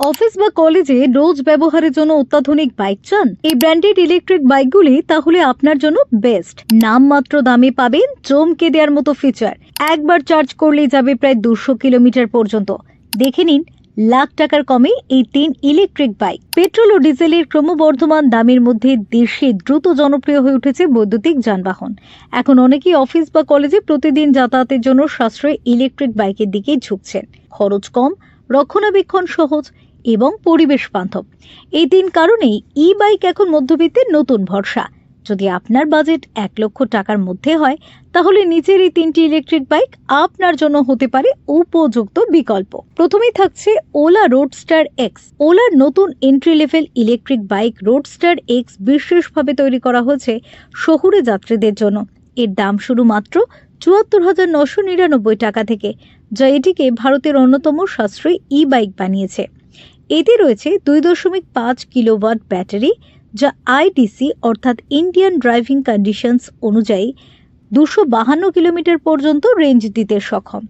Office বা কলেজে রোজ ব্যবহারের জন্য অত্যাধুনিক বাইক চান? এই ব্র্যান্ডেড ইলেকট্রিক বাইকগুলি তাহলে আপনার জন্য বেস্ট। নামমাত্র দামে পাবেন চমকে দেওয়ার মতো ফিচার একবার চার্জ করলেই যাবে প্রায় দুশো কিলোমিটার পর্যন্ত। দেখে নিন, লাখ টাকার কমে এই তিন ইলেকট্রিক বাইক। পেট্রোল ও ডিজেলের ক্রমবর্ধমান দামের মধ্যে দেশে দ্রুত জনপ্রিয় হয়ে উঠেছে বৈদ্যুতিক যানবাহন। এখন অনেকেই অফিস বা কলেজে প্রতিদিন যাতায়াতের জন্য সাশ্রয়ী ইলেকট্রিক বাইকের দিকেই ঝুঁকছেন। খরচ কম, রক্ষণাবেক্ষণ সহজ এবং পরিবেশ বান্ধব। এই তিন কারণেই ই বাইক এখন মধ্যবিত্তের নতুন ভরসা। যদি আপনার বাজেট এক লক্ষ টাকার মধ্যে হয়, তাহলে নিচের এই তিনটি ইলেকট্রিক বাইক আপনার জন্য হতে পারে উপযুক্ত বিকল্প। প্রথমেই থাকছে ওলা রোডস্টার এক্স ওলার নতুন entry level electric bike roadster X বিশেষভাবে তৈরি করা হয়েছে শহুরে যাত্রীদের জন্য। এর দাম শুরু মাত্র চুয়াত্তর হাজার নশো নিরানব্বই টাকা থেকে, যা এটিকে ভারতের অন্যতম সাশ্রয়ী ই বাইক বানিয়েছে। এতে রয়েছে দুই দশমিক পাঁচ কিলোওয়াট ব্যাটারি, যা আইডিসি অর্থাৎ ইন্ডিয়ান ড্রাইভিং কন্ডিশনস অনুযায়ী দুশো বাহান্ন কিলোমিটার পর্যন্ত রেঞ্জ দিতে সক্ষম।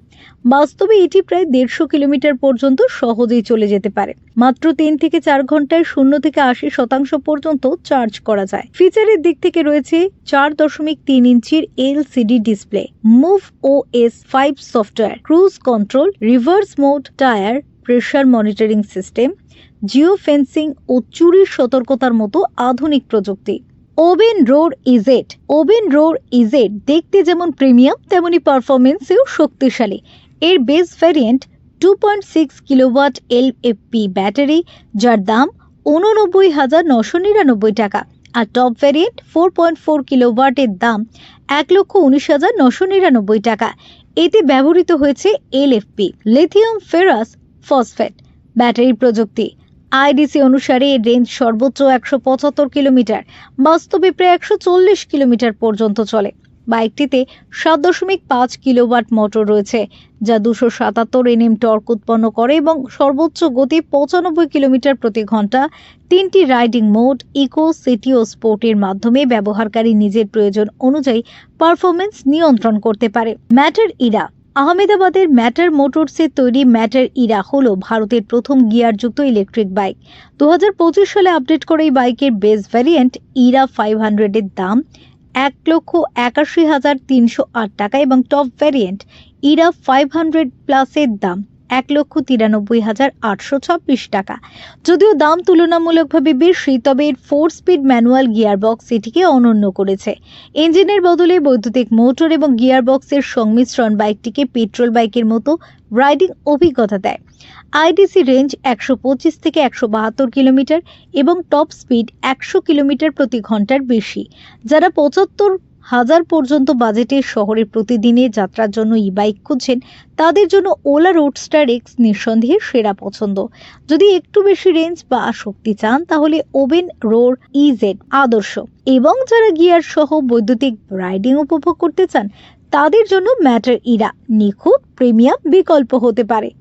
বাস্তবে এটি প্রায় দেড়শো কিলোমিটার পর্যন্ত সহজেই চলে যেতে পারে। মাত্র তিন থেকে চার ঘন্টায় শূন্য থেকে আশি শতাংশ পর্যন্ত চার্জ করা যায়। ফিচারের দিক থেকে রয়েছে চার দশমিক তিন ইঞ্চির LCD display, move O S five software, cruise control, reverse mode, tyre pressure monitoring system geofencing ও চুরির সতর্কতার মতো আধুনিক প্রযুক্তি। Oben Rorr EZ Oben Rorr EZ দেখতে যেমন প্রিমিয়াম তেমনি পারফরমেন্সেও শক্তিশালী। এর base variant two point six kilowatt L FP battery যার দাম উননব্বই হাজার নশো নিরানব্বই টাকা। আর top variant four point four কিলোওয়াটের দাম এক লক্ষ উনিশ হাজার নশো নিরানব্বই টাকা। এতে ব্যবহৃত হয়েছে L LFP lithium ferrous phosphate. Battery প্রযুক্তি। আইডিসি অনুসারে এর রেঞ্জ সর্বোচ্চ একশো পঁচাত্তর কিলোমিটার, বাস্তবে প্রায় একশো চল্লিশ কিলোমিটার পর্যন্ত চলে। বাইকটিতে সাত দশমিক পাঁচ কিলোওয়াট মোটর রয়েছে, যা দুশো সাতাত্তর এনএম টর্ক উৎপন্ন করে এবং সর্বোচ্চ গতি পঁচানব্বই কিলোমিটার প্রতি ঘণ্টা। তিনটি রাইডিং মোড, ইকো, সিটি ও স্পোর্টের মাধ্যমে ব্যবহারকারী নিজের প্রয়োজন অনুযায়ী পারফরমেন্স নিয়ন্ত্রণ করতে পারে। Matter Era. আহমেদাবাদের ম্যাটার মোটরসের তৈরি ম্যাটার ইরা হল ভারতের প্রথম গিয়ারযুক্ত ইলেকট্রিক বাইক। দু হাজার পঁচিশ সালে আপডেট করে এই বাইকের বেস ভ্যারিয়েন্ট ইরা ফাইভ হান্ড্রেডের দাম এক লক্ষ একাশি হাজার তিনশো আট টাকা এবং top variant Era five hundred প্লাসের দাম এক লক্ষ তিরানব্বই হাজার আটশো ছাব্বিশ টাকা। যদিও দাম তুলনামূলকভাবে বেশি, তবে এর ফোর স্পিড ম্যানুয়াল গিয়ারবক্স এটিকে অনন্য করেছে। ইঞ্জিনের বদলে বৈদ্যুতিক মোটর এবং গিয়ারবক্সের সংমিশ্রণ বাইকটিকে পেট্রোল বাইকের মতো রাইডিং অভিজ্ঞতা দেয়। আইডিসি রেঞ্জ একশো পঁচিশ থেকে একশো বাহাত্তর কিলোমিটার এবং টপ স্পিড একশো কিলোমিটার প্রতি ঘণ্টার বেশি। যারা পঁচাত্তর হাজার পর্যন্ত বাজেটে শহরে প্রতিদিনে যাত্রার জন্য ই বাইক খুঁজছেন, তাদের জন্য ওলা রোডস্টার এক্স নিঃসন্দেহে সেরা পছন্দ। যদি একটু বেশি রেঞ্জ বা শক্তি চান, তাহলে ওভেন রোড ইজেড আদর্শ। এবং যারা গিয়ার সহ বৈদ্যুতিক রাইডিং উপভোগ করতে চান, তাদের জন্য ম্যাটার ইরা নিখুঁত প্রিমিয়াম বিকল্প হতে পারে।